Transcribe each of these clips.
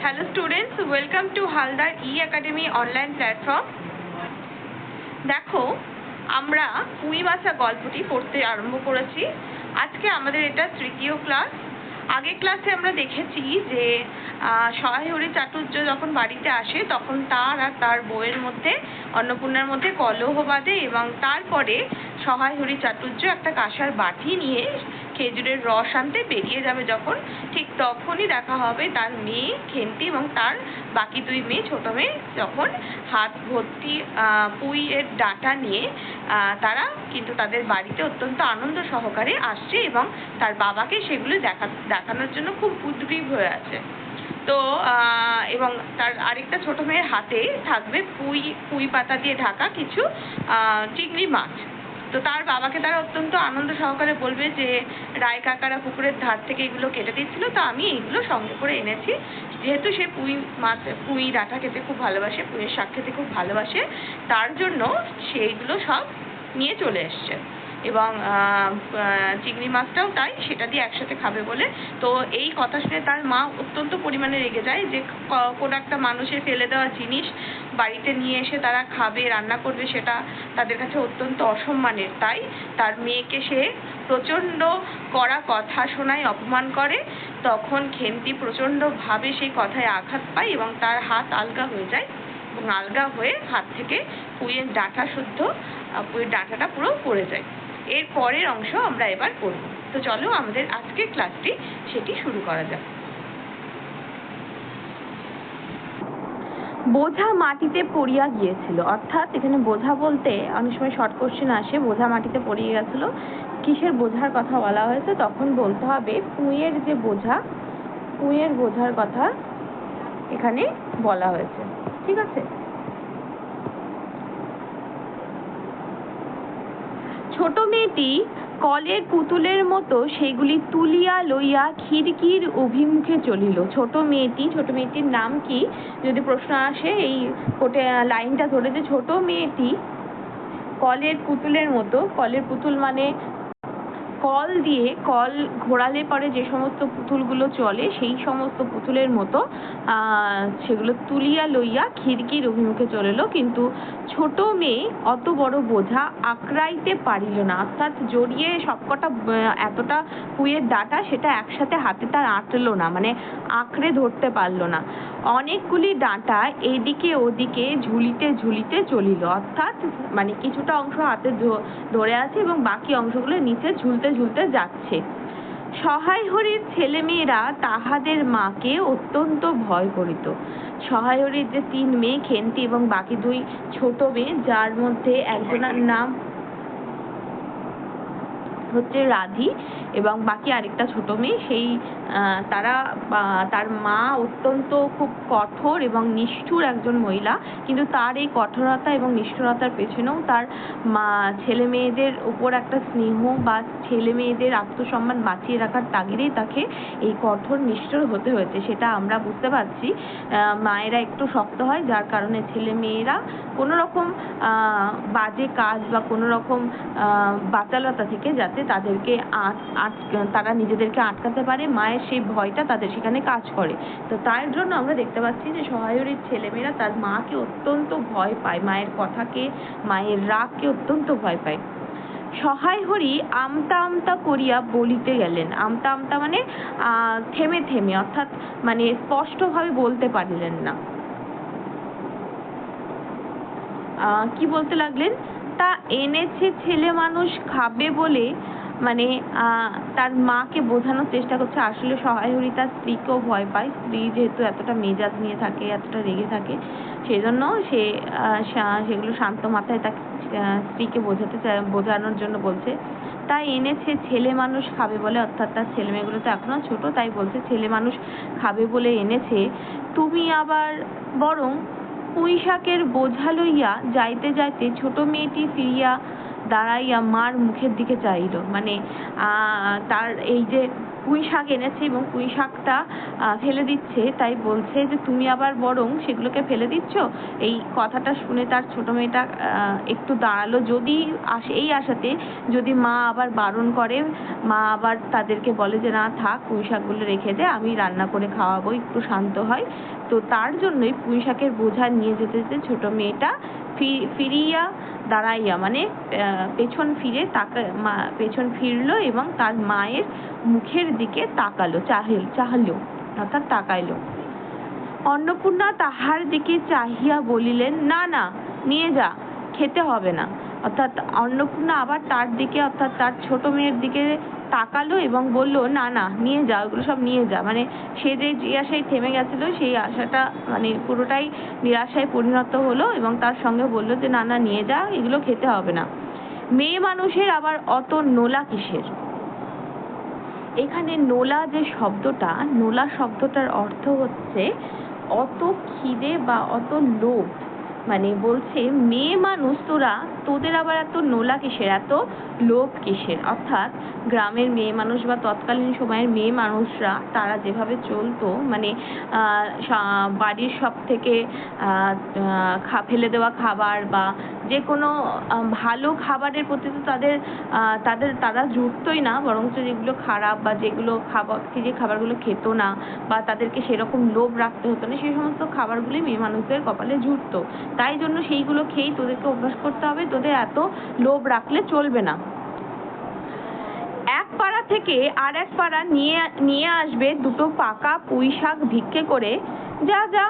Students welcome to Haldar E academy online platform দেখো আমরা পুঁই বাসা গল্পটি পড়তে আরম্ভ করেছি। আজকে আমাদের এটা তৃতীয় ক্লাস আগের ক্লাসে আমরা দেখেছি যে আহ, সহায় হরি চাটুর্য যখন বাড়িতে আসে তখন তার আর তার বউয়ের মধ্যে অন্নপূর্ণার মধ্যে কলহ বাঁধে এবং তারপরে সহায় হরি চাটুর্য একটা কাঁসার বাটি নিয়ে খেজুরের রস আনতে বেরিয়ে যাবে যখন। ঠিক তখনই দেখা হবে তার মেয়ে খেন্তি এবং তার বাকি দুই মেয়ে, ছোট মেয়ে, যখন হাত ভর্তি পুঁইয়ের ডাঁটা নিয়ে তারা কিন্তু তাদের বাড়িতে অত্যন্ত আনন্দ সহকারে আসছে এবং তার বাবাকে সেগুলো দেখা, দেখানোর জন্য খুব উদ্গ্রীব হয়ে আছে। তো এবং তার আরেকটা ছোট মেয়ের হাতে থাকবে পুঁই পুঁই পাতা দিয়ে ঢাকা কিছু চিংড়ি মাছ। তো তার বাবাকে তারা অত্যন্ত আনন্দ সহকারে বলবে যে, রায় কাকারা পুকুরের ধার থেকে এগুলো কেটে দিচ্ছিল তো আমি এইগুলো সঙ্গে করে এনেছি। যেহেতু সে পুঁই মাছ, পুঁই ডাঁটা খেতে খুব ভালোবাসে, পুঁইয়ের শাক খেতে খুব ভালোবাসে, তার জন্য সেইগুলো সব নিয়ে চলে এসছে। এবং চিংড়ি মাছটাও তাই সেটা দিয়ে একসাথে খাবে বলে। তো এই কথা শুনে তার মা অত্যন্ত পরিমাণে রেগে যায় যে কোনো একটা মানুষের ফেলে দেওয়া জিনিস বাড়িতে নিয়ে এসে তারা খাবে রান্না করবে সেটা তাদের কাছে অত্যন্ত অসম্মানের। তাই তার মেয়েকে সে প্রচণ্ড কড়া কথা শোনায় অপমান করে। তখন খেন্তি প্রচণ্ডভাবে সেই কথায় আঘাত পায় এবং তার হাত আলগা হয়ে যায় এবং আলগা হয়ে হাত থেকে পুঁইয়ের ডাঁটা শুদ্ধ আহ, পুঁইয়ের ডাঁটাটা পুরো পড়ে যায়। এর পরের অংশ আমরা এবার পড়ব তো চলো আমাদের আজকের ক্লাসটি সেটি শুরু করা যাক। বোঝা মাটিতে পড়িয়া গিয়েছিল। অর্থাৎ এখানে বোঝা বলতে অনেক সময় শর্ট কোশ্চেন আসে, বোঝা মাটিতে পড়িয়ে গেছিল কিসের বোঝার কথা বলা হয়েছে? তখন বলতে হবে পুঁইয়ের যে বোঝা পুঁইয়ের বোঝার কথা এখানে বলা হয়েছে। ঠিক আছে? ছোট মেয়েটি কলের পুতুলের মতো সেগুলি তুলিয়া লইয়া খিড়কির অভিমুখে চলিল। ছোট মেয়েটি, ছোট মেয়েটির নাম কি? যদি প্রশ্ন আসে, এই কোটে লাইনটা ধরে যে ছোট মেয়েটি কলের পুতুলের মতো। কলের পুতুল মানে কল দিয়ে, কল ঘোরালে পরে যে সমস্ত পুতুলগুলো চলে, সেই সমস্ত পুতুলের মতো সেগুলো তুলিয়া লইয়া খিড়কির অভিমুখে চলিল কিন্তু ছোট মেয়ে অত বড় বোঝা আঁকড়াইতে পারিল না। অর্থাৎ জড়িয়ে সবকটা এতটা পুঁয়ের ডাটা সেটা একসাথে হাতে তার আঁটলো না মানে আঁকড়ে ধরতে পারল না। অনেকগুলি ডাঁটা এদিকে ওদিকে ঝুলিতে ঝুলিতে চলিল। অর্থাৎ মানে কিছুটা অংশ হাতে ধরে আছে এবং বাকি অংশগুলো নিচে ঝুলতে ঝুলতে যাচ্ছে। সহায় হরির ছেলেমেয়েরা তাহাদের মাকে অত্যন্ত ভয় করিত। সহায় হরির যে তিন মেয়ে, খেন্তি এবং বাকি দুই ছোট মেয়ে, যার মধ্যে একজনার নাম হচ্ছে রাধি এবং বাকি আরেকটা ছোট মেয়ে। সেই তারা তার মা অত্যন্ত খুব কঠোর এবং নিষ্ঠুর একজন মহিলা। কিন্তু তার এই কঠোরতা এবং নিষ্ঠুরতার পেছনেও তার মা, ছেলে মেয়েদের উপর একটা স্নেহ বা ছেলে মেয়েদের আত্মসম্মান বাঁচিয়ে রাখার তাগিদেই তাকে এই কঠোর, নিষ্ঠুর হতে হয়েছে, সেটা আমরা বুঝতে পারছি। মায়েরা একটু শক্ত হয়, যার কারণে ছেলে মেয়েরা কোনো রকম বাজে কাজ বা কোনো রকম বাচালতা থেকে যাতে তাদেরকে তারা নিজেদেরকে আটকাতে পারে। মায়ের সেই ভয়টা তাদের সেখানে কাজ করে। তো তার জন্য আমরা দেখতে পাচ্ছি যে সহায়রীর ছেলেমেয়েরা তার মাকে অত্যন্ত ভয় পায়। মায়ের কথাকে, মায়ের রাগকে অত্যন্ত ভয় পায়। সহায় হরি আমতা আমতা করিয়া বলিতে গেলেন। আমতা আমতা মানে থেমে থেমে, অর্থাৎ মানে স্পষ্টভাবে বলতে পারিলেন না। কি বলতে লাগলেন? তা এনেছে ছেলে মানুষ খাবে বলে মানে তার মাকে বোঝানোর চেষ্টা করছে। আসলে সহায় হরি তার স্ত্রীকেও ভয় পায়। স্ত্রী যেহেতু এতটা মেজাজ নিয়ে থাকে এতটা রেগে থাকে সেজন্য সে আহ, সেগুলো শান্ত মাথায় আহ, স্ত্রীকে বোঝাতে বোঝানোর জন্য বলছে। তাই এনেছে ছেলে মানুষ খাবে বলে অর্থাৎ তার ছেলে মেয়েগুলো তো এখনও ছোট তাই বলছে ছেলে মানুষ খাবে বলে এনেছে। তুমি আবার বরং পুঁই শাকের বোঝা লইয়া যাইতে যাইতে ছোট মেয়েটি ফিরিয়া দাঁড়াইয়া মার মুখের দিকে চাইল মানে আহ, তার এই যে পুঁই শাক এনেছে এবং পুঁই শাকটা ফেলে দিচ্ছে তাই বলছে যে তুমি আবার বরং সেগুলোকে ফেলে দিচ্ছ? এই কথাটা শুনে তার ছোট মেয়েটা একটু দাঁড়াল। যদি এই আশাতে যদি মা আবার বারণ করে মা আবার তাদেরকে বলে যে না থাক পুঁই শাকগুলো রেখে দে আমি রান্না করে খাওয়াবো একটু শান্ত হয়। তো তার জন্যই পুঁই শাকের বোঝা নিয়ে যেতে যেতে ছোট মেয়েটা ফিরিয়া দাঁড়াইয়া মানে পেছন ফিরে তাকা পেছন ফিরল এবং তার মায়ের মুখের দিকে তাকালো, চাহিল, চাহলো, অর্থাৎ তাকাইলো। অন্নপূর্ণা তাহার দিকে চাহিয়া বলিলেন, না না, নিয়ে যা, খেতে হবে না। অর্থাৎ অন্নপূর্ণা আবার তার দিকে, অর্থাৎ তার ছোট মেয়ের দিকে তাকালো এবং বলল, না না, নিয়ে যা, ওগুলো সব নিয়ে যা। মানে সে যে যে আশায় থেমে গেছিল, সেই আশাটা মানে পুরোটাই নিরাশায় পরিণত হলো এবং তার সঙ্গে বলল যে, না না, নিয়ে যা, এগুলো খেতে হবে না। মেয়ে মানুষের আবার অত নোলা কিসের? এখানে নোলা যে শব্দটা, নোলা শব্দটার অর্থ হচ্ছে অত খিদে বা অত লোভ। মানে বলছে, মেয়ে মানুষ তোরা, তোদের আবার এত নোলা কিসের? এত লোভ কিসের? অর্থাৎ গ্রামের মেয়ে মানুষ বা তৎকালীন সময়ের মেয়ে মানুষরা, তারা যেভাবে চলতো মানে বাড়ির সব থেকে ফেলে দেওয়া খাবার বা যে কোনো ভালো খাবারের প্রতি তো তাদের তাদের, তারা জুটতোই না, বরঞ্চ যেগুলো খারাপ বা যেগুলো খাবার যে খাবারগুলো খেত না বা তাদেরকে সেরকম লোভ রাখতে হতো না, সেই সমস্ত খাবারগুলি মেয়ে মানুষদের কপালে জুটতো। তাই জন্য সেইগুলো খেয়েই তোদেরকে অভ্যাস করতে হবে, তোদের এত লোভ রাখলে চলবে না। এক পাড়া থেকে আর এক পাড়া নিয়ে নিয়ে আসবে দুটো পাকা পুঁই শাক ভিক্ষে করে। যা যা।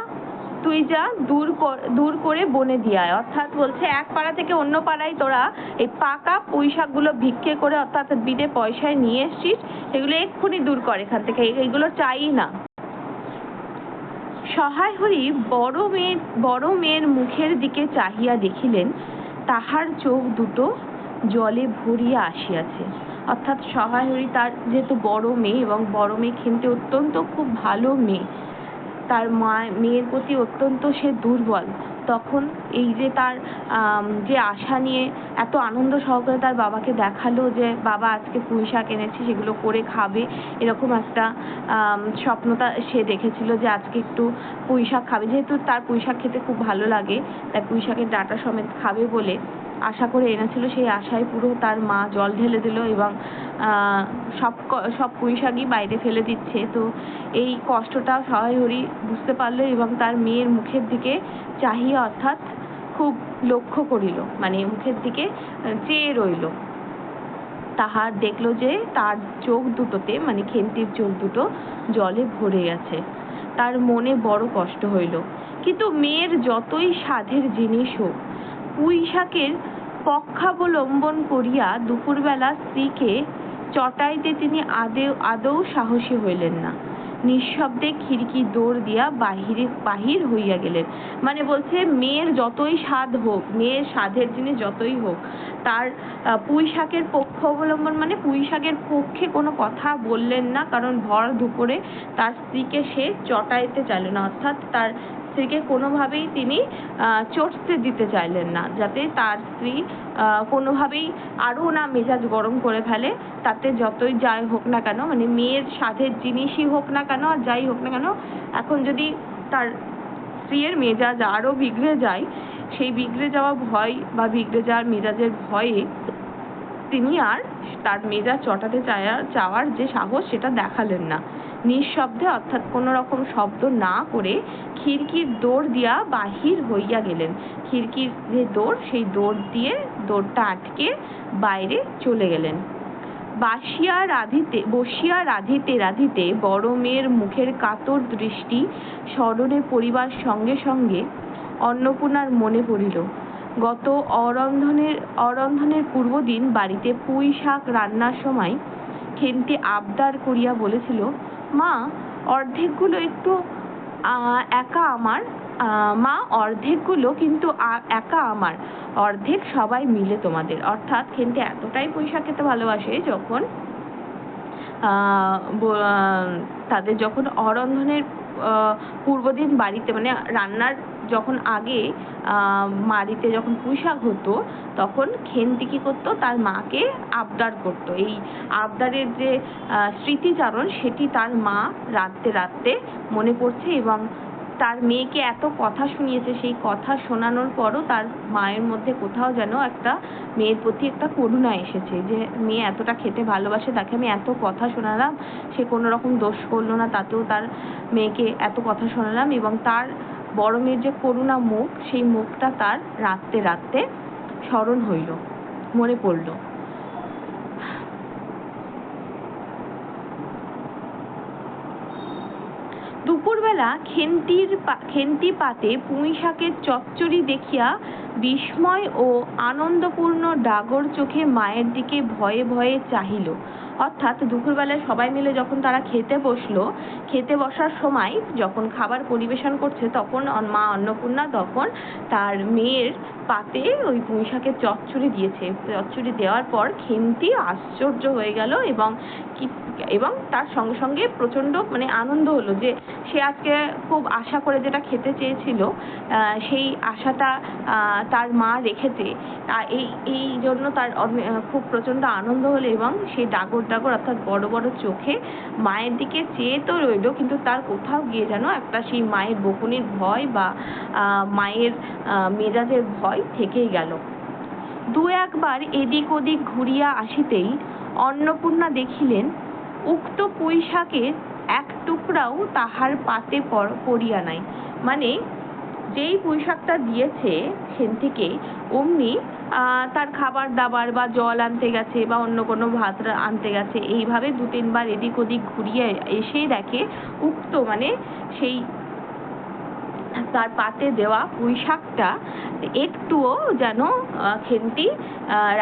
তুই যা দূর দূর করে বনে দিয়ে আয়। অর্থাৎ বলছে, এক পাড়া থেকে অন্য পাড়ায় তোরা এই পাকা পুঁই শাকগুলো ভিক্ষে করে অর্থাৎ বিদে পয়সায় নিয়ে এসছিস এগুলো এক্ষুনি দূর কর এখান থেকে। এই- এইগুলো চাই না। সহায় হরি বড় মেয়ের বড় মেয়ের মুখের দিকে চাহিয়া দেখিলেন, তাহার চোখ দুটো জলে ভরিয়া আসিয়াছে। অর্থাৎ সহায় হরি তার যেহেতু বড় মেয়ে এবং বড় মেয়ে খেলতে অত্যন্ত খুব ভালো মেয়ে তার মা মেয়ের প্রতি অত্যন্ত সে দুর্বল। তখন এই যে তার যে আশা নিয়ে এত আনন্দ সহকারে তার বাবাকে দেখাল যে, বাবা, আজকে পুঁই শাক এনেছি, সেগুলো করে খাবে। এরকম একটা স্বপ্নতা সে দেখেছিল যে, আজকে একটু পুঁই শাক খাবে। যেহেতু তার পুঁই শাক খেতে খুব ভালো লাগে, তাই পুঁই শাকের ডাঁটা সমেত খাবে বলে আশা করে এনেছিল, সেই আশায় পুরো তার মা জল ঢেলে দিল এবং সব সব পুঁইশাকই বাইরে ফেলে দিচ্ছে। তো এই কষ্টটা সহায় হরি বুঝতে পারল এবং তার মেয়ের মুখের দিকে চাহিয়া অর্থাৎ খুব লক্ষ্য করিল। মানে মুখের দিকে চেয়ে রইল। তাহার দেখল যে তার চোখ দুটোতে মানে খেন্তির চোখ দুটো জলে ভরে গেছে। তার মনে বড় কষ্ট হইল। কিন্তু মেয়ের যতই সাধের জিনিস হোক পুঁই শাকের পক্ষাবলম্বন করিয়া দুপুরবেলা স্ত্রীকে চটাইতে তিনি আদেও আদৌ সাহসী হইলেন না। নিঃশব্দে খিড়কি দৌড় দিয়া বাহিরে বাহির হইয়া গেলেন। মানে বলছে মেয়ের যতই স্বাদ হোক মেয়ের স্বাদের জিনিস যতই হোক তার আহ, পুঁই শাকের পক্ষ অবলম্বন মানে পুঁই শাকের পক্ষে কোনো কথা বললেন না কারণ ভর দুপুরে তার স্ত্রীকে সে চটাইতে চাইলেন না। অর্থাৎ তার স্ত্রীকে কোনোভাবেই তিনি চটতে দিতে চাইলেন না। যাতে তার স্ত্রী কোনোভাবেই আরও না মেজাজ গরম করে ফেলে। তাতে যতই যাই হোক না কেন মানে মেয়ের সাধের জিনিসই হোক না কেন, আর যাই হোক না কেন, এখন যদি তার স্ত্রীর মেজাজ আরও বিগড়ে যায়, সেই বিগড়ে যাওয়া ভয় বা বিগড়ে যাওয়ার মেজাজের ভয়ে তিনি আর তার মেজাজ চটাতে চাওয়ার চাওয়ার যে সাহস সেটা দেখালেন না। নিঃশব্দে অর্থাৎ কোনো রকম শব্দ না করে খিড়কির দৌড় দিয়া বাহির হইয়া গেলেন। খিড়কির যে দৌড় সেই দৌড় দিয়ে দৌড়টা আটকে বাইরে চলে গেলেন। বাসিয়া রাধিতে, বসিয়া রাধিতে রাধিতে বড় মেয়ের মুখের কাতর দৃষ্টি স্মরণে পরিবার সঙ্গে সঙ্গে অন্নপূর্ণার মনে পড়িল। গত অরন্ধনের অরন্ধনের পূর্বদিন বাড়িতে পুঁই শাক রান্নার সময় খেন্তি আবদার করিয়া বলেছিল, মা, অর্ধেকগুলো একটু একা আমার। মা, অর্ধেকগুলো কিন্তু একা আমার। অর্ধেক সবাই মিলে তোমাদের। অর্থাৎ খেন্তি এতটাই শাক খেতে ভালোবাসে যখন তাদের যখন অরন্ধনের পূর্বদিন বাড়িতে মানে রান্নার যখন আগে বাড়িতে যখন পুঁইশাক হতো, তখন খেন্তি কী করতো? তার মাকে আবদার করতো। এই আবদারের যে স্মৃতিচারণ, সেটি তার মা রাত্রে রাত্রে মনে পড়ছে এবং তার মেয়েকে এত কথা শুনিয়েছে। সেই কথা শোনানোর পরও তার মায়ের মধ্যে কোথাও যেন একটা মেয়ের প্রতি একটা করুণা এসেছে যে, মেয়ে এতটা খেতে ভালোবাসে, তাকে আমি এত কথা শোনালাম, সে কোনো রকম দোষ করল না, তাতেও তার মেয়েকে এত কথা শোনালাম এবং তার বড় মেয়ের যে করুণা মুখ, সেই মুখটা তার রাত্রে রাত্রে স্মরণ হইল, মনে পড়ল। দুপুরবেলা খেন্তির খেন্তি পাতে পুঁই শাকের চচ্চড়ি দেখিয়া বিস্ময় ও আনন্দপূর্ণ ডাগর চোখে মায়ের দিকে ভয়ে ভয়ে চাহিল। অর্থাৎ দুপুরবেলায় সবাই মিলে যখন তারা খেতে বসল, খেতে বসার সময় যখন খাবার পরিবেশন করছে, তখন মা অন্নপূর্ণা তখন তার মেয়ের পাতে ওই পুঁই শাকের চচ্চড়ি দিয়েছে। চচ্চড়ি দেওয়ার পর খেমতি আশ্চর্য হয়ে গেল এবং কি এবং তার সঙ্গে সঙ্গে প্রচণ্ড মানে আনন্দ হলো যে সে আজকে খুব আশা করে যেটা খেতে চেয়েছিল সেই আশাটা তার মা রেখেছে। এই এই জন্য তার খুব প্রচণ্ড আনন্দ হলো এবং সে ডাগর ডাগর অর্থাৎ বড় বড় চোখে মায়ের দিকে চেয়ে তো রইল, কিন্তু তার কোথাও গিয়ে যেন একটা সেই মায়ের বকুনির ভয় বা মায়ের মেজাজের ভয় থেকেই গেল। দু একবার এদিক ওদিক ঘুরিয়া আসিতেই অন্নপূর্ণা দেখিলেন উক্ত পুঁই শাকের এক টুকরাও তাহার পাতে পড়িয়া নাই। মানে যেই পুঁইশাকটা দিয়েছে, সেন থেকে অমনি তার খাবার দাবার বা জল আনতে গেছে বা অন্য কোনো ভাত আনতে গেছে, এইভাবে দু তিনবার এদিক ওদিক ঘুরিয়ে এসেই দেখে উক্ত মানে সেই তার পাতে দেওয়া পুঁই শাকটা একটুও যেন খেন্তি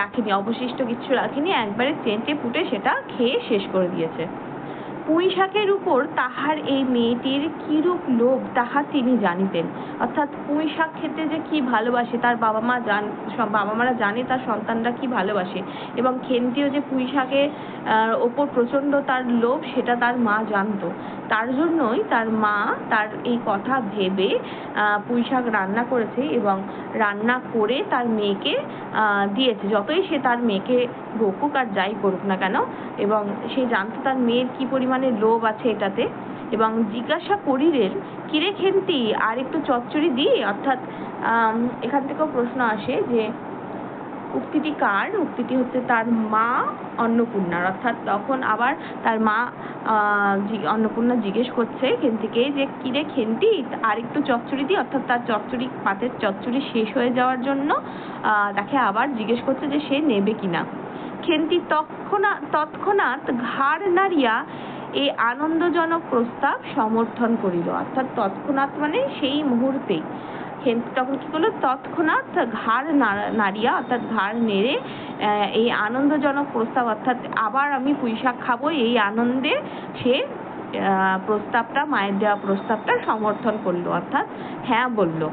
রাখেনি, অবশিষ্ট কিছু রাখেনি, একবারে চেঁচে পুটে সেটা খেয়ে শেষ করে দিয়েছে। পুঁই শাকের উপর তাহার এই মেয়েটির কিরূপ লোভ তাহা তিনি জানিতেন। অর্থাৎ পুঁই শাক খেতে যে কি ভালোবাসে, তার বাবা মা জান সব বাবা মারা জানে তার সন্তানরা কি ভালোবাসে। এবং খেন্তিও যে পুঁই শাকের ওপর প্রচণ্ড তার লোভ, সেটা তার মা জানতো। তার জন্যই তার মা তার এই কথা ভেবে পুঁই শাক রান্না করেছে এবং রান্না করে তার মেয়েকে দিয়েছে। যতই সে তার মেয়েকে বকুক আর যাই করুক না কেন, এবং সে জানতো তার মেয়ের কি পরিমাণে লোভ আছে এটাতে। এবং জিজ্ঞাসা করিলেন, কিরে খেন্তি, আর একটু চচ্চড়ি দিই অর্থাৎ এখান থেকেও প্রশ্ন আসে যে, উক্তিটি কার? উক্তিটি হচ্ছে তার মা অন্নপূর্ণার। অর্থাৎ তখন আবার তার মা অন্নপূর্ণা জিজ্ঞেস করছে খেন্তিকে যে, কিরে খেন্তি, আর একটু চচ্চড়ি দিই অর্থাৎ তার চচ্চড়ি, পাতের চচ্চড়ি শেষ হয়ে যাওয়ার জন্য তাকে আবার জিজ্ঞেস করছে যে, সে নেবে কিনা? খেন্তি তৎক্ষণাৎ তৎক্ষণাৎ ঘাড় নাড়িয়া এই আনন্দজনক প্রস্তাব সমর্থন করিল। অর্থাৎ তৎক্ষণাৎ মানে সেই মুহূর্তেই। তখন কি করল? তৎক্ষণাৎ ঘাড় নাড়া- নাড়িয়া অর্থাৎ ঘাড় নেড়ে এই আনন্দজনক প্রস্তাব অর্থাৎ আবার আমি পুঁই শাক খাব, এই আনন্দে সে প্রস্তাবটা, মায়ের দেওয়া প্রস্তাবটা সমর্থন করল। অর্থাৎ হ্যাঁ বলল।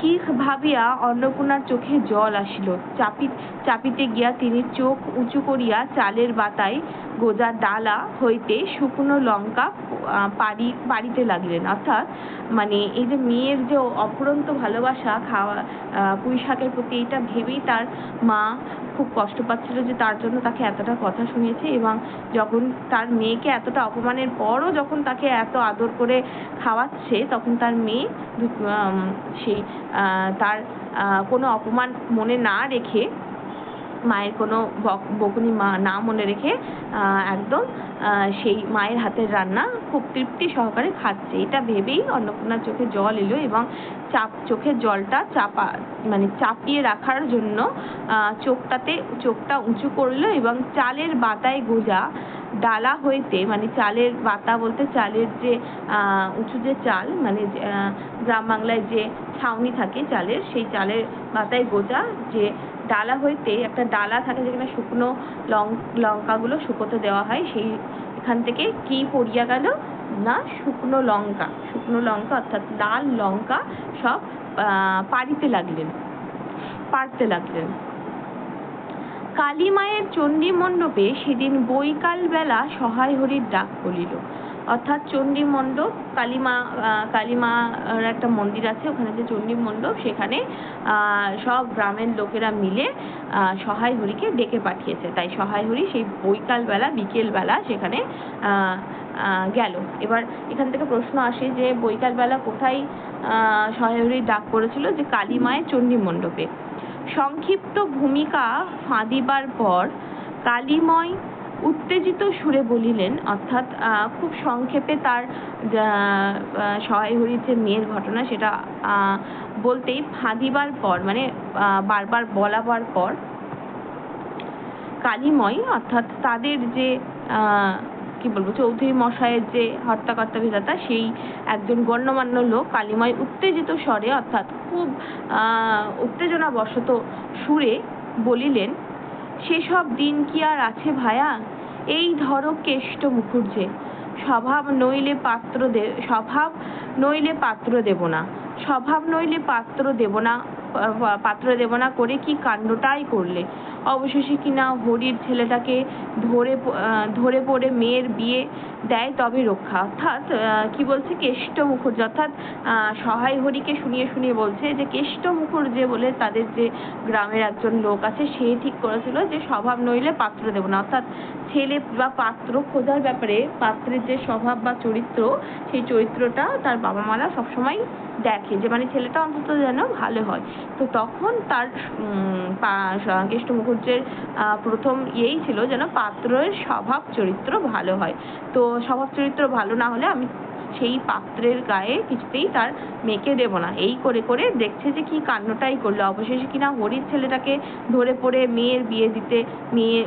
কি ভাবিয়া অন্নপূর্ণার চোখে জল আসিল। চাপি চাপিতে গিয়া তিনি চোখ উঁচু করিয়া চালের বাতায় গোজা ডালা হইতে শুকনো লঙ্কা আহ, পাড়ি পাড়িতে লাগলেন। অর্থাৎ মানে এই যে মেয়ের যে অফুরন্ত ভালোবাসা খাওয়া আহ, পুঁই শাকের প্রতি এটা ভেবেই তার মা খুব কষ্ট পাচ্ছিল যে তার জন্য তাকে এতটা কথা শুনিয়েছে এবং যখন তার মেয়েকে এতটা অপমানের পরও যখন তাকে এত আদর করে খাওয়াচ্ছে তখন তার মেয়ে সেই তার কোনো অপমান মনে না রেখে, মায়ের কোনো বকুনি মা না মনে রেখে একদম সেই মায়ের হাতের রান্না খুব তৃপ্তি সহকারে খাচ্ছে। এটা ভেবেই অন্নপূর্ণার চোখে জল এলো এবং চাপ, চোখের জলটা চাপা মানে চাপিয়ে রাখার জন্য চোখটাতে, চোখটা উঁচু করল এবং চালের বাতায় গোজা ডালা হইতে মানে চালের বাতা বলতে চালের যে আহ, উঁচু যে চাল মানে গ্রাম বাংলায় যে ছাউনি থাকে চালের সেই চালের বাতায় গোজা যে ডালা হইতে একটা ডালা থাকে যেখানে শুকনো লং লঙ্কাগুলো শুকোতে দেওয়া হয় সেই এখান থেকে কি পড়িয়া গেল? না শুকনো লঙ্কা শুকনো লঙ্কা অর্থাৎ লাল লঙ্কা সব পাড়িতে লাগলেন পাড়তে লাগলেন। কালী মায়ের চণ্ডী মণ্ডপে সেদিন বৈকাল বেলা সহায় হরির ডাক পড়িল। অর্থাৎ চণ্ডী মণ্ডপ কালীমা আহ, কালীমার একটা মন্দির আছে ওখানে যে চণ্ডী মণ্ডপ সেখানে সব গ্রামের লোকেরা মিলে সহায় হরিকে ডেকে পাঠিয়েছে। তাই সহায় হরি সেই বৈকালবেলা বিকেলবেলা সেখানে গেল। এবার এখান থেকে প্রশ্ন আসে যে বৈকালবেলা কোথায় সহায় হরির ডাক পড়েছিল? যে কালী মায়ের চণ্ডী মণ্ডপে সংক্ষিপ্ত ভূমিকা ফাঁদিবার পর কালীময় উত্তেজিত সুরে বলিলেন অর্থাৎ খুব সংক্ষেপে তার যা, আহ, সহায় হরির যে মেয়ের ঘটনা সেটা বলতেই ফাঁদিবার পর মানে বারবার বলাবার পর কালীময় অর্থাৎ তাদের যে আহ, কি বলব চৌধুরী মশাইয়ের যে হর্তাকর্তা বিধাতা সেই একজন গণ্যমান্য লোক কালীময় উত্তেজিত স্বরে অর্থাৎ খুব আহ, উত্তেজনাবশত সুরে বলিলেন সেসব দিন কি আর আছে ভায়া? এই ধরো কেষ্ট মুখুর্জে স্বভাব নইলে পাত্র দে স্বভাব নইলে পাত্র দেব না। স্বভাব নইলে পাত্র দেব না পাত্র দেব না করে কি কাণ্ডটাই করলে? অবশেষে কিনা হরির ছেলেটাকে ধরে ধরে পড়ে মেয়ের বিয়ে দেয় তবে রক্ষা। অর্থাৎ কি বলছে? কেষ্ট মুখুর্জ অর্থাৎ সহায় হরিকে শুনিয়ে শুনিয়ে বলছে যে কেষ্ট মুখুর্জে বলে তাদের যে গ্রামের একজন লোক আছে সে ঠিক করেছিল যে স্বভাব নইলে পাত্র দেব না। অর্থাৎ ছেলে বা পাত্র খোঁজার ব্যাপারে পাত্রের যে স্বভাব বা চরিত্র সেই চরিত্রটা তার বাবা মারা সবসময় দেখে যে মানে ছেলেটা অন্তত যেন ভালো হয়। তো তখন তার মুখুজ্জের আহ, প্রথম ইয়েই ছিল যেন পাত্রের স্বভাব চরিত্র ভালো হয়। তো স্বভাব চরিত্র ভালো না হলে আমি সেই পাত্রের গায়ে কিছুতেই তার মেয়েকে দেব না। এই করে করে দেখছে যে কি কাণ্ডটাই করল। অবশেষে কিনা হরির ছেলেটাকে ধরে পড়ে মেয়ের বিয়ে দিতে, মেয়ে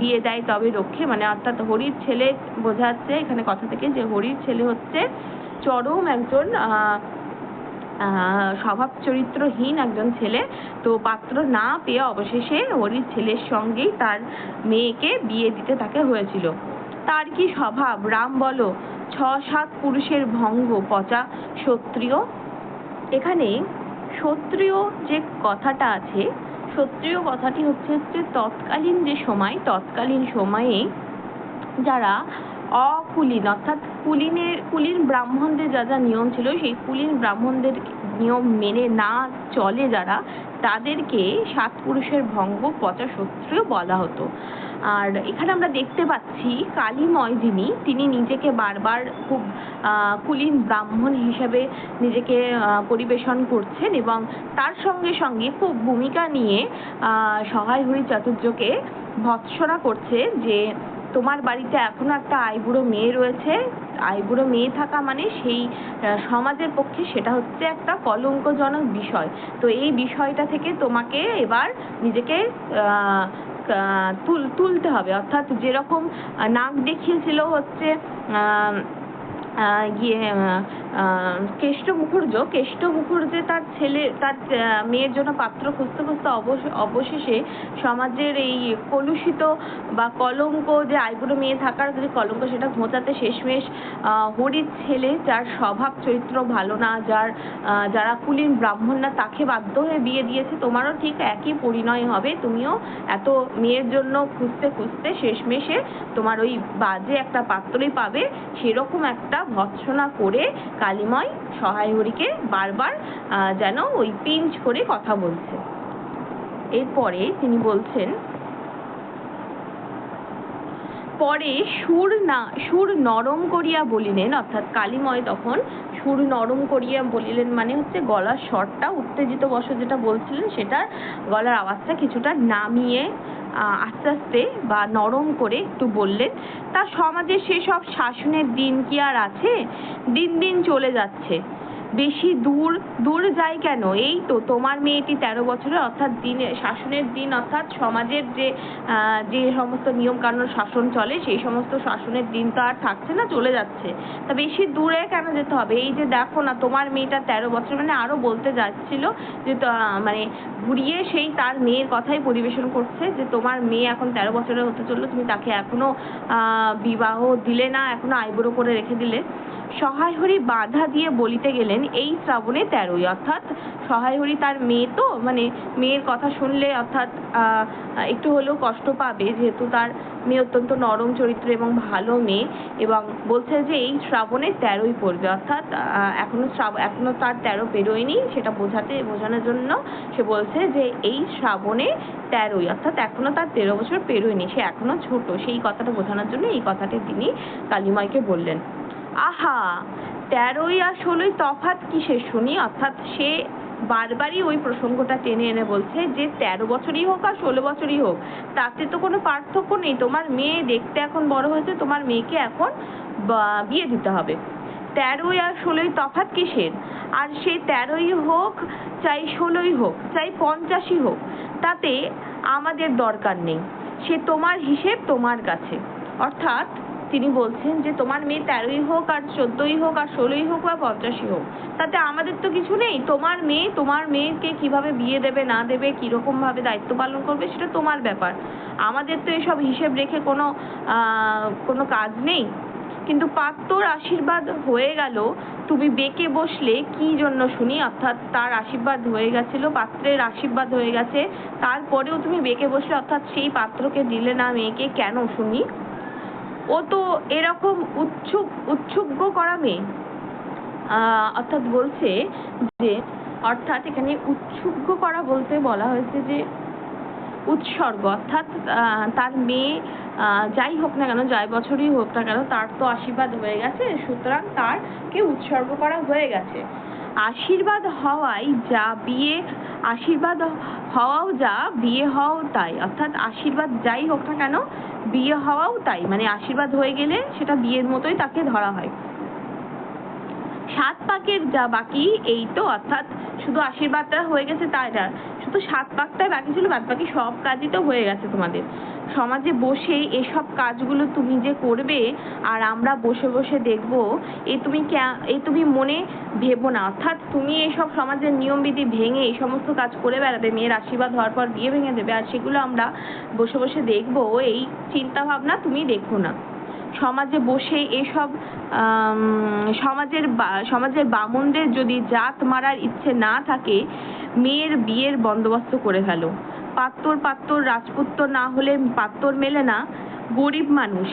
বিয়ে দেয় তবে রক্ষে। মানে অর্থাৎ হরির ছেলে বোঝাচ্ছে এখানে কথা থেকে যে হরির ছেলে হচ্ছে চরম একজন স্বভাব চরিত্রহীন একজন ছেলে। তো পাত্র না পেয়ে অবশেষে হরির ছেলের সঙ্গেই তার মেয়েকে বিয়ে দিতে তাকে হয়েছিল। তার কি স্বভাব? রাম বলো ছ সাত পুরুষের ভঙ্গ, পচা ক্ষত্রিয় এখানে ক্ষত্রিয় যে কথাটা আছে ক্ষত্রিয় কথাটি হচ্ছে হচ্ছে তৎকালীন যে সময়, তৎকালীন সময়ে যারা অকুলীন, অর্থাৎ কুলীনের, কুলীন ব্রাহ্মণদের যা যা নিয়ম ছিল, সেই কুলীন ব্রাহ্মণদের নিয়ম মেনে না চলে যারা, তাদেরকে সাত পুরুষের ভঙ্গ, পচা শত্রু বলা হতো। আর এখানে আমরা দেখতে পাচ্ছি কালীময় যিনি তিনি নিজেকে বারবার খুব কুলীন ব্রাহ্মণ হিসেবে নিজেকে পরিবেশন করছেন এবং তার সঙ্গে সঙ্গে খুব ভূমিকা নিয়ে সহায় হরি চাতুর্যকে ভৎসনা করছে যে তোমার বাড়িতে এখনও একটা আইবুড়ো মেয়ে রয়েছে। আইবুড়ো মেয়ে থাকা মানে সেই সমাজের পক্ষে সেটা হচ্ছে একটা কলঙ্কজনক বিষয়। তো এই বিষয়টা থেকে তোমাকে এবার নিজেকে তুলতে হবে। অর্থাৎ যেরকম নাক দেখিয়েছিল হচ্ছে আহ, আহ, আহ, কেষ্ট মুখুর্জ কেষ্ট মুখুর্জে তার ছেলে, তার মেয়ের জন্য পাত্র খুঁজতে খুঁজতে অবশ- অবশেষে সমাজের এই কলুষিত বা কলঙ্ক যে আইবুড়ো মেয়ে থাকার যে কলঙ্ক, সেটা ঘোচাতে শেষমেশ হরির ছেলে, যার স্বভাব চরিত্র ভালো না, যার যারা কুলীন ব্রাহ্মণ না তাকে বাধ্য হয়ে বিয়ে দিয়েছে, তোমারও ঠিক একই পরিণয় হবে। তুমিও এত মেয়ের জন্য খুঁজতে খুঁজতে শেষমেশে তোমার ওই বাজে একটা পাত্রই পাবে। সেরকম একটা ভৎসনা করে কালিময় সহায় হরিকে বারবার যেন ওই পিঞ্চ করে কথা বলছে। এরপরে তিনি বলছেন, পরে সুর না, সুর নরম করিয়া বলিলেন, অর্থাৎ কালিময় তখন সুর নরম করিয়া বলিলেন মানে হচ্ছে গলার স্বরটা উত্তেজিত বশ যেটা বলছিলেন সেটার গলার আওয়াজটা কিছুটা নামিয়ে আস্তে আস্তে বা নরম করে একটু বললেন। তা সমাজে সেসব শাসনের দিন কি আর আছে? দিন দিন চলে যাচ্ছে। বেশি দূর দূর যায় কেন? এই তো তোমার মেয়েটি তেরো বছরের, অর্থাৎ দিনে শাসনের দিন, অর্থাৎ সমাজের যে যে সমস্ত নিয়ম কানুন শাসন চলে, সেই সমস্ত শাসনের দিন তো আর থাকছে না, চলে যাচ্ছে। তা বেশি দূরে কেন যেতে হবে? এই যে দেখো না, তোমার মেয়েটা তেরো বছর মানে আরও বলতে যাচ্ছিল যে মানে ঘুরিয়ে সেই তার মেয়ের কথাই পরিবেশন করছে যে, তোমার মেয়ে এখন তেরো বছরের হতে চলল, তুমি তাকে এখনও বিবাহ দিলে না, এখনও আইবুড়ো করে রেখে দিলে। সহায় হরি বাধা দিয়ে বলিতে গেলেন, এই শ্রাবণে তেরোই, অর্থাৎ সহায় হরি তার মেয়ে তো? মানে মেয়ের কথা শুনলে অর্থাৎ একটু হলেও কষ্ট পাবে, যেহেতু তার মেয়ে অত্যন্ত নরম, চরিত্র এবং ভালো মেয়ে এবং বলছে যে এই শ্রাবণে তেরোই পড়বে, অর্থাৎ এখনও শ্রাব, এখনও তার তেরো পেরোয়নি, সেটা বোঝাতে, বোঝানোর জন্য সে বলছে যে এই শ্রাবণে তেরোই, অর্থাৎ এখনও তার তেরো বছর পেরোয়নি, সে এখনও ছোট, সেই কথাটা বোঝানোর জন্য এই কথাটি তিনি কালিমাইকে বললেন। আহা, তেরোই আর ষোলোই তফাৎ কিসের শুনি? অর্থাৎ সে বারবারই ওই প্রসঙ্গটা টেনে এনে বলছে যে, তেরো বছরই হোক আর ষোলো বছরই হোক, তাতে তো কোনো পার্থক্য নেই। তোমার মেয়ে দেখতে এখন বড় হয়েছে, তোমার মেয়েকে এখন বিয়ে দিতে হবে। তেরোই আর ষোলোই তফাৎ কিসের? আর সেই তেরোই হোক চাই ষোলোই হোক, চাই পঞ্চাশই হোক, তাতে আমাদের দরকার নেই। সে তোমার হিসেব তোমার কাছে। অর্থাৎ তিনি বলছেন যে, তোমার মেয়ে তেরোই হোক আর চোদ্দই হোক আর ষোলোই হোক বা পঞ্চাশই হোক, তাতে আমাদের তো কিছু নেই। তোমার মেয়ে, তোমার মেয়েকে কীভাবে বিয়ে দেবে, না দেবে কীরকম ভাবে দায়িত্ব পালন করবে, সেটা তোমার ব্যাপার। আমাদের তো এসব হিসেব রেখে কোনো কোনো কাজ নেই। কিন্তু পাত্রর আশীর্বাদ হয়ে গেল, তুমি বেঁকে বসলে কি জন্য শুনি? অর্থাৎ তার আশীর্বাদ হয়ে গেছিল, পাত্রের আশীর্বাদ হয়ে গেছে। তারপরেও তুমি বেঁকে বসলে, অর্থাৎ সেই পাত্রকে দিলে না মেয়েকে, কেন শুনি? ও তো এরকম উৎসুক উৎসুগ্য করা মেয়ে। অর্থাৎ বলছে যে, অর্থাৎ এখানে উৎসুগ্য করা বলতে বলা হয়েছে যে, উৎসর্গ। অর্থাৎ তার মেয়ে যাই হোক না কেন, যাই বছরই হোক না কেন, তার তো আশীর্বাদ হয়ে গেছে, সুতরাং তারকে উৎসর্গ করা হয়ে গেছে। আশীর্বাদ হওয়াই যা বিয়ে আশীর্বাদ হওয়াও যা, বিয়ে হওয়াও তাই। অর্থাৎ আশীর্বাদ যাই হোক না কেন, বিয়ে হওয়াও তাই। মানে আশীর্বাদ হয়ে গেলে সেটা বিয়ের মতোই তাকে ধরা হয়। সাত পাকের যা বাকি, এই তো, অর্থাৎ শুধু আশীর্বাদটা হয়ে গেছে তাই না? শুধু সাত পাকটাই বাকি ছিল বাদ বাকি সব কাজই তো হয়ে গেছে তোমাদের। সমাজে বসে এসব কাজগুলো তুমি যে করবে, আর আমরা বসে বসে দেখব, এ তুমি এ তুমি মনে ভেবো না। অর্থাৎ তুমি এসব সমাজের নিয়মবিধি ভেঙে এই সমস্ত কাজ করে বেড়াবে, মেয়ের আশীর্বাদ হওয়ার পর বিয়ে ভেঙে দেবে, আর সেগুলো আমরা বসে বসে দেখব, এই চিন্তা ভাবনা তুমি দেখো না। সমাজে বসে এসব সমাজের সমাজের বামুনদের যদি জাত মারার ইচ্ছে না থাকে মেয়ের বিয়ের বন্দোবস্ত করে ফেল। পাত্তর পাত্তর রাজপুত্র না হলে পাত্তর মেলে না, গরিব মানুষ।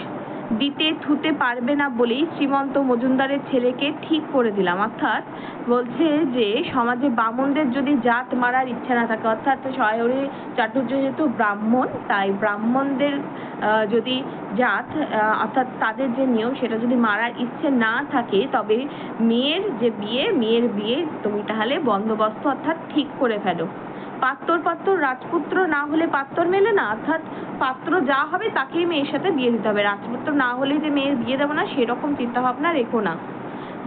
দিতে থুতে পারবে না বলেই শ্রীমন্ত মজুমদারের ছেলেকে ঠিক করে দিলাম। অর্থাৎ বলছে যে, সমাজে বামুনদের যদি জাত মারার ইচ্ছা না থাকে, অর্থাৎ সহায়রী চাটুর্য যেহেতু ব্রাহ্মণ, তাই ব্রাহ্মণদের যদি জাত অর্থাৎ তাদের যে নিয়ম, সেটা যদি মারার ইচ্ছে না থাকে, তবে মেয়ের যে বিয়ে, মেয়ের বিয়ে তুমি তাহলে বন্দোবস্ত অর্থাৎ ঠিক করে ফেলো। পাত্তর পাত্তর, রাজপুত্র না হলে পাত্তর মেলে না। অর্থাৎ পাত্র যা হবে তাকেই মেয়ের সাথে বিয়ে দিতে হবে। রাজপুত্র না হলে যে মেয়ের বিয়ে দেবো না, সেরকম চিন্তা ভাবনা রেখো না।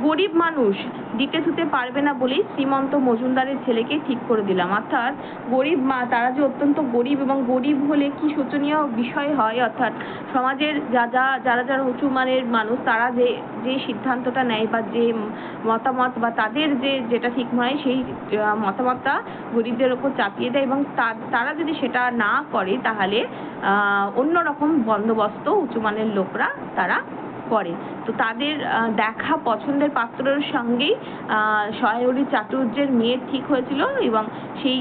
গরিব মানুষ দিতে থুতে পারবে না বলেই শ্রীমন্ত মজুমদারের ছেলেকে ঠিক করে দিলাম। অর্থাৎ গরিব মা, তারা যে অত্যন্ত গরিব এবং গরিব হলে কি শোচনীয় বিষয় হয়? অর্থাৎ সমাজের যা যা, যারা যারা উঁচু মানের মানুষ, তারা যে যে সিদ্ধান্তটা নেয় বা যে মতামত বা তাদের যে যেটা ঠিক মনে হয়, সেই মতামতটা গরিবদের ওপর চাপিয়ে দেয় এবং তারা যদি সেটা না করে, তাহলে অন্যরকম বন্দোবস্ত উঁচু মানের লোকরা তারা করে। তো তাদের দেখা পছন্দের পাত্রর সঙ্গেই আহ, সহায়রী চাটুর্যের মেয়ের ঠিক হয়েছিল এবং সেই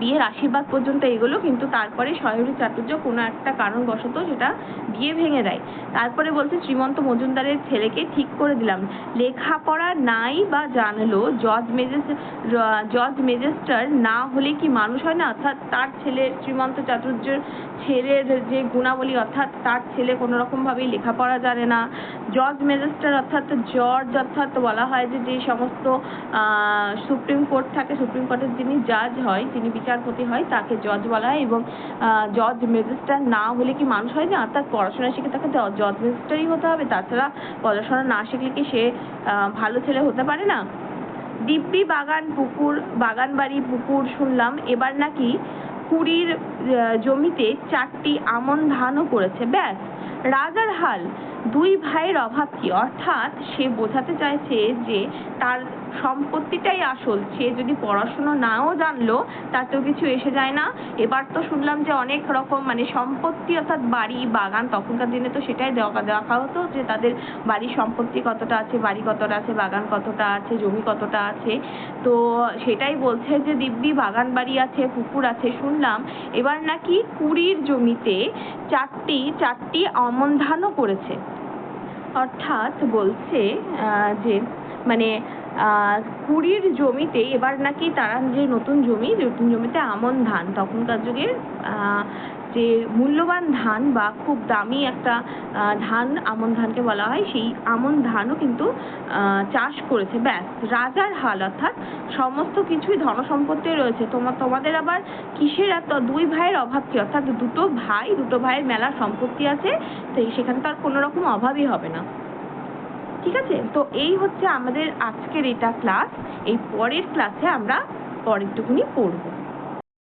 বিয়ের আশীর্বাদ পর্যন্ত এগোলো, কিন্তু তারপরে সহায়রী চাটুর্য কোনো একটা কারণবশত সেটা বিয়ে ভেঙে দেয়। তারপরে বলছে, শ্রীমন্ত মজুমদারের ছেলেকে ঠিক করে দিলাম। লেখাপড়া নাই বা জানলো, জজ মেজেস, জজ ম্যাজিস্ট্রার না হলে কি মানুষ হয় না? অর্থাৎ তার ছেলে, শ্রীমন্ত চাটুর্যের ছেলের যে গুণাবলী, অর্থাৎ তার ছেলে কোনো রকম ভাবেই লেখাপড়া জানে না। জজ ম্যাজিস্ট্রার অর্থাৎ জর্জ অর্থাৎ বলা হয় যে যে সমস্ত সুপ্রিম কোর্ট থাকে, সুপ্রিম কোর্টের যিনি জাজ হয় যিনি বিচারপতি হয়, তাকে জজ বলা হয় এবং জজ ম্যাজিস্ট্রার না হলে কি মানুষ হয় না অর্থাৎ পড়াশোনা শিখে তাকে জজ ম্যাজিস্ট্রারই হতে হবে। তাছাড়া পড়াশোনা না শিখলে কি সে ভালো ছেলে হতে পারে না? দিব্যি বাগান পুকুর বাগান বাড়ি পুকুর শুনলাম, এবার নাকি কুড়ির জমিতে চারটি আমন ধানও করেছে ব্যাস, রাজার হাল। দুই ভাইয়ের অভাব কি? অর্থাৎ সে বোঝাতে চাইছে যে তার সম্পত্তিটাই আসল। সে যদি পড়াশুনো নাও জানলো তাতেও কিছু এসে যায় না। এবার তো শুনলাম যে অনেক রকম মানে সম্পত্তি অর্থাৎ বাড়ি, বাগান, তখনকার দিনে তো সেটাই দেখা হতো যে তাদের বাড়ির সম্পত্তি কতটা আছে, বাড়ি কতটা আছে, বাগান কতটা আছে, জমি কতটা আছে। তো সেটাই বলছে যে দিব্যি বাগান বাড়ি আছে, পুকুর আছে। শুনলাম এবার নাকি কুড়ির জমিতে চারটি চারটি আমন ধানও করেছে। অর্থাৎ বলছে যে মানে কুড়ির জমিতে এবার নাকি তারা যে নতুন জমি নতুন জমিতে আমন ধান, তখনকার যুগে যে মূল্যবান ধান বা খুব দামি একটা ধান, আমন ধানকে বলা হয়, সেই আমন ধানও কিন্তু চাষ করেছে। ব্যাস, রাজার হাল অর্থাৎ সমস্ত কিছুই ধনসম্পত্তি রয়েছে। তোমার তোমাদের আবার কিসের এত, দুই ভাইয়ের অভাব কি? অর্থাৎ দুটো ভাই, দুটো ভাইয়ের মেলা সম্পত্তি আছে, তো সেখানে তো আর কোনো রকম অভাবই হবে না। ঠিক আছে? তো এই হচ্ছে আমাদের আজকের এটা ক্লাস এই পরের ক্লাসে আমরা পরেরটুকুনি পড়ব।